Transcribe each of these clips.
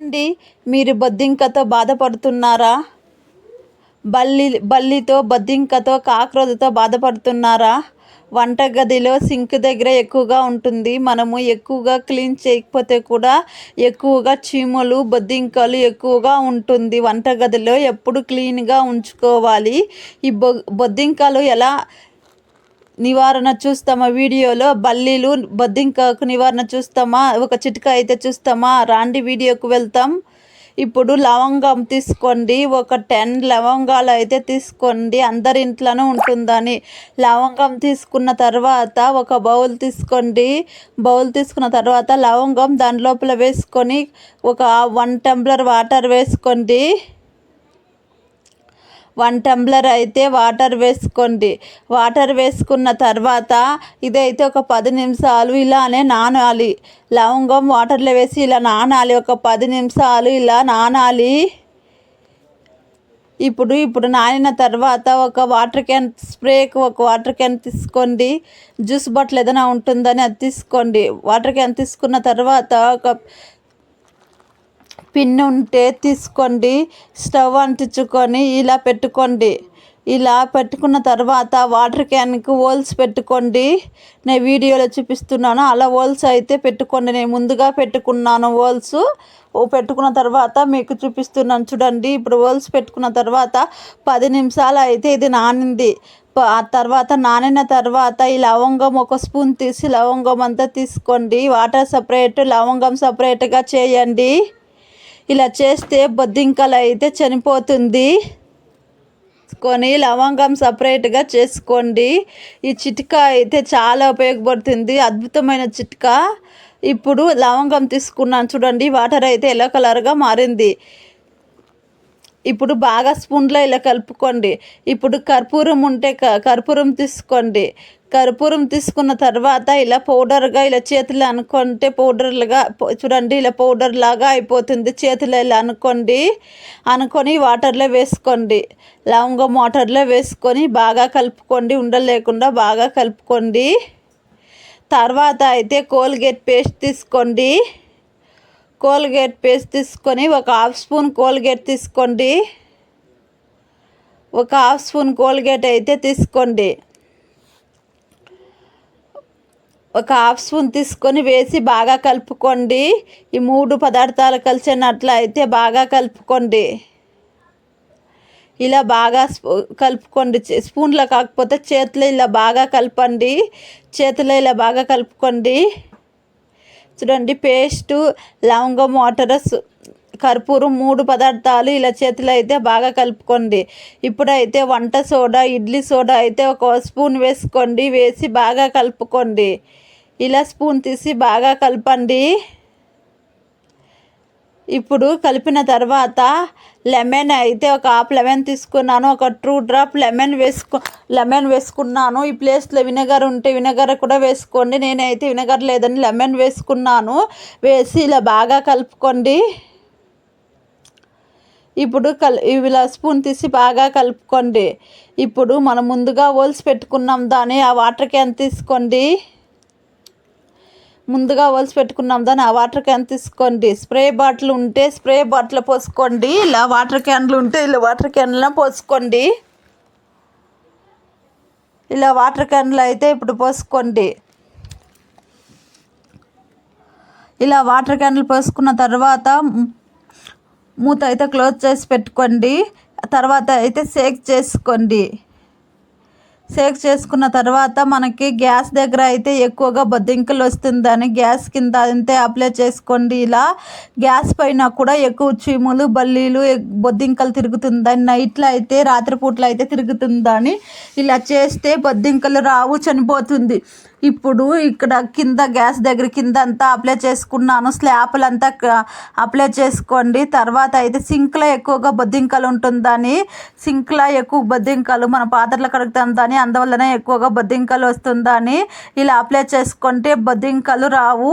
అండి మీరు బొద్దింకతో బాధపడుతున్నారా? బల్లి బల్లితో బొద్దింకతో కాక్రోజుతో బాధపడుతున్నారా? వంటగదిలో సింక్ దగ్గర ఎక్కువగా ఉంటుంది. మనము ఎక్కువగా క్లీన్ చేయకపోతే కూడా ఎక్కువగా చీమలు బొద్దింకలు ఎక్కువగా ఉంటుంది. వంటగదిలో ఎప్పుడు క్లీన్గా ఉంచుకోవాలి. ఈ బొ బొద్దింకలు ఎలా నివారణ చూస్తామా వీడియోలో? బల్లీలు బొద్దింకకు నివారణ చూస్తామా? ఒక చిట్కా అయితే చూస్తామా? రాండి వీడియోకు వెళ్తాం. ఇప్పుడు లవంగం తీసుకోండి. ఒక టెన్ లవంగాలు అయితే తీసుకోండి. అందరి ఇంట్లోనూ ఉంటుందని. లవంగం తీసుకున్న తర్వాత ఒక బౌల్ తీసుకోండి. బౌల్ తీసుకున్న తర్వాత లవంగం దాని లోపల వేసుకొని ఒక వన్ టంబ్లర్ వాటర్ వేసుకోండి. వన్ టంబ్లర్ అయితే వాటర్ వేసుకోండి. వాటర్ వేసుకున్న తర్వాత ఇదైతే ఒక పది నిమిషాలు ఇలానే నానాలి. లవంగం వాటర్లో వేసి ఇలా నానాలి. ఒక పది నిమిషాలు ఇలా నానాలి. ఇప్పుడు ఇప్పుడు నానిన తర్వాత ఒక వాటర్ క్యాన్ స్ప్రేకి ఒక వాటర్ క్యాన్ తీసుకోండి. జ్యూస్ బాటిల్ ఏదైనా ఉంటుందని అది తీసుకోండి. వాటర్ క్యాన్ తీసుకున్న తర్వాత ఒక పిన్ ఉంటే తీసుకోండి స్టవ్ అంటించుకొని ఇలా పెట్టుకోండి. ఇలా పెట్టుకున్న తర్వాత వాటర్ క్యాన్కి హోల్స్ పెట్టుకోండి. నేను వీడియోలో చూపిస్తున్నాను అలా హోల్స్ అయితే పెట్టుకోండి. నేను ముందుగా పెట్టుకున్నాను హోల్స్. పెట్టుకున్న తర్వాత మీకు చూపిస్తున్నాను చూడండి. ఇప్పుడు హోల్స్ పెట్టుకున్న తర్వాత పది నిమిషాలు అయితే ఇది నానింది. ఆ తర్వాత నానిన తర్వాత ఈ లవంగం ఒక స్పూన్ తీసి లవంగం అంతా తీసుకోండి. వాటర్ సపరేట్ లవంగం సపరేట్గా చేయండి. ఇలా చేస్తే బొద్దింకలు అయితే చనిపోతుంది. కొని లవంగం సపరేట్గా చేసుకోండి. ఈ చిట్కా అయితే చాలా ఉపయోగపడుతుంది. అద్భుతమైన చిట్కా. ఇప్పుడు లవంగం తీసుకున్నాను చూడండి. వాటర్ అయితే ఎల్లో కలర్గా మారింది. ఇప్పుడు బాగా స్పూన్లో ఇలా కలుపుకోండి. ఇప్పుడు కర్పూరం ఉంటే కర్పూరం తీసుకోండి. కర్పూరం తీసుకున్న తర్వాత ఇలా పౌడర్గా ఇలా చేతులు అనుకుంటే పౌడర్లుగా చూడండి ఇలా పౌడర్ లాగా అయిపోతుంది. చేతులు ఇలా అనుకోండి అనుకొని వాటర్లో వేసుకోండి. లవంగం వాటర్లో వేసుకొని బాగా కలుపుకోండి ఉండలేకుండా బాగా కలుపుకోండి. తర్వాత అయితే కోల్గేట్ పేస్ట్ తీసుకోండి. కోల్గేట్ పేస్ట్ తీసుకొని ఒక హాఫ్ స్పూన్ కోల్గేట్ తీసుకోండి. ఒక హాఫ్ స్పూన్ కోల్గేట్ అయితే తీసుకోండి. ఒక హాఫ్ స్పూన్ తీసుకొని వేసి బాగా కలుపుకోండి. ఈ మూడు పదార్థాలు కలిసినట్లయితే బాగా కలుపుకోండి. ఇలా బాగా కలుపుకోండి. స్పూన్లో కాకపోతే చేతిలో ఇలా బాగా కలపండి. చేతిలో ఇలా బాగా కలుపుకోండి. చూడండి పేస్టు లవంగం వాటర్ కర్పూరం మూడు పదార్థాలు ఇలా చేతిలో అయితే బాగా కలుపుకోండి. ఇప్పుడైతే వంట సోడా ఇడ్లీ సోడా అయితే ఒక స్పూన్ వేసుకోండి. వేసి బాగా కలుపుకోండి. ఇలా స్పూన్ తీసి బాగా కలపండి. ఇప్పుడు కలిపిన తర్వాత లెమన్ అయితే ఒక హాఫ్ లెమన్ తీసుకున్నాను ఒక టూ డ్రాప్ లెమన్ వేసుకు లెమన్ వేసుకున్నాను. ఈ ప్లేస్లో వినగర్ ఉంటే వినగర్ కూడా వేసుకోండి. నేనైతే వినగర్ లేదని లెమన్ వేసుకున్నాను. వేసి ఇలా బాగా కలుపుకోండి. ఇప్పుడు కల్ ఇలా స్పూన్ తీసి బాగా కలుపుకోండి. ఇప్పుడు మనం ముందుగా ఓల్స్ పెట్టుకున్నాం దాన్ని ఆ వాటర్ క్యాన్ తీసుకోండి. ముందుగా వలసి పెట్టుకున్నాం. దాన్ని ఆ వాటర్ క్యాన్ తీసుకోండి. స్ప్రే బాటిల్ ఉంటే స్ప్రే బాటిల్ పోసుకోండి. ఇలా వాటర్ క్యాన్లు ఉంటే ఇలా వాటర్ క్యాన్లో పోసుకోండి. ఇలా వాటర్ క్యాన్లు అయితే ఇప్పుడు పోసుకోండి. ఇలా వాటర్ క్యాన్లు పోసుకున్న తర్వాత మూత అయితే క్లోజ్ చేసి పెట్టుకోండి. తర్వాత అయితే షేక్ చేసుకోండి. సేక్ చేసుకున్న తర్వాత మనకి గ్యాస్ దగ్గర అయితే ఎక్కువగా బొద్దింకలు వస్తుందని గ్యాస్ కింద అంతే అప్లై చేసుకోండి. ఇలా గ్యాస్ పైన కూడా ఎక్కువ చీములు బల్లీలు బొద్దింకలు తిరుగుతుందని నైట్లో అయితే రాత్రిపూట్లో అయితే తిరుగుతుందని ఇలా చేస్తే బొద్దింకలు రావు చనిపోతుంది. ఇప్పుడు ఇక్కడ కింద గ్యాస్ దగ్గర కింద అంతా అప్లై చేసుకున్నాను. స్లాపులంతా అప్లై చేసుకోండి. తర్వాత అయితే సింక్లో ఎక్కువగా బొద్దింకలు ఉంటుందని సింక్లో ఎక్కువ బొద్దింకలు మన పాత్రలు కడుగుతుందని అందువల్లనే ఎక్కువగా బొద్దింకలు వస్తుందని ఇలా అప్లై చేసుకుంటే బొద్దింకలు రావు.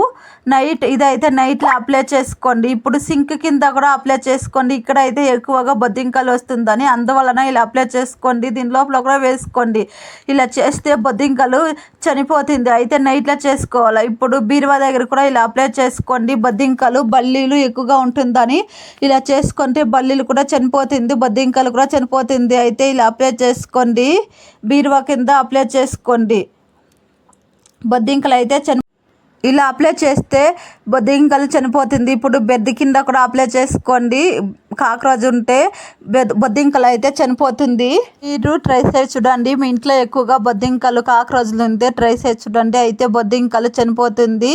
నైట్ ఇదైతే నైట్లో అప్లై చేసుకోండి. ఇప్పుడు సింక్ కింద కూడా అప్లై చేసుకోండి. ఇక్కడ అయితే ఎక్కువగా బొద్దింకలు వస్తుందని అందువలన ఇలా అప్లై చేసుకోండి. దీని లోపల కూడా వేసుకోండి. ఇలా చేస్తే బొద్దింకలు చనిపోతే చనిపోతుంది అయితే నైట్లో చేసుకోవాలి? ఇప్పుడు బీరువా దగ్గర కూడా ఇలా అప్లై చేసుకోండి. బొద్దింకలు బల్లీలు ఎక్కువగా ఉంటుందని ఇలా చేసుకుంటే బల్లీలు కూడా చనిపోతుంది బద్దింకలు కూడా చనిపోతుంది. అయితే ఇలా అప్లై చేసుకోండి. బీరువా కింద అప్లై చేసుకోండి. బొద్దింకలు అయితే చని ఇలా అప్లై చేస్తే బొద్దింకలు చనిపోతుంది. ఇప్పుడు బెడ్ కింద కూడా అప్లై చేసుకోండి. కాక్రోజ్ ఉంటే బొద్దింకలు అయితే చనిపోతుంది. మీరు ట్రై చేసి చూడండి. మీ ఇంట్లో ఎక్కువగా బొద్దింకలు కాక్రోజులు ఉంటే ట్రై చేసి చూడండి. అయితే బొద్దింకలు చనిపోతుంది.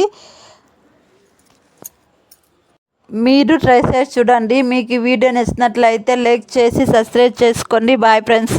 మీరు ట్రై చేసి చూడండి. మీకు ఈ వీడియో నచ్చినట్లయితే లైక్ చేసి సబ్స్క్రైబ్ చేసుకోండి. Bye friends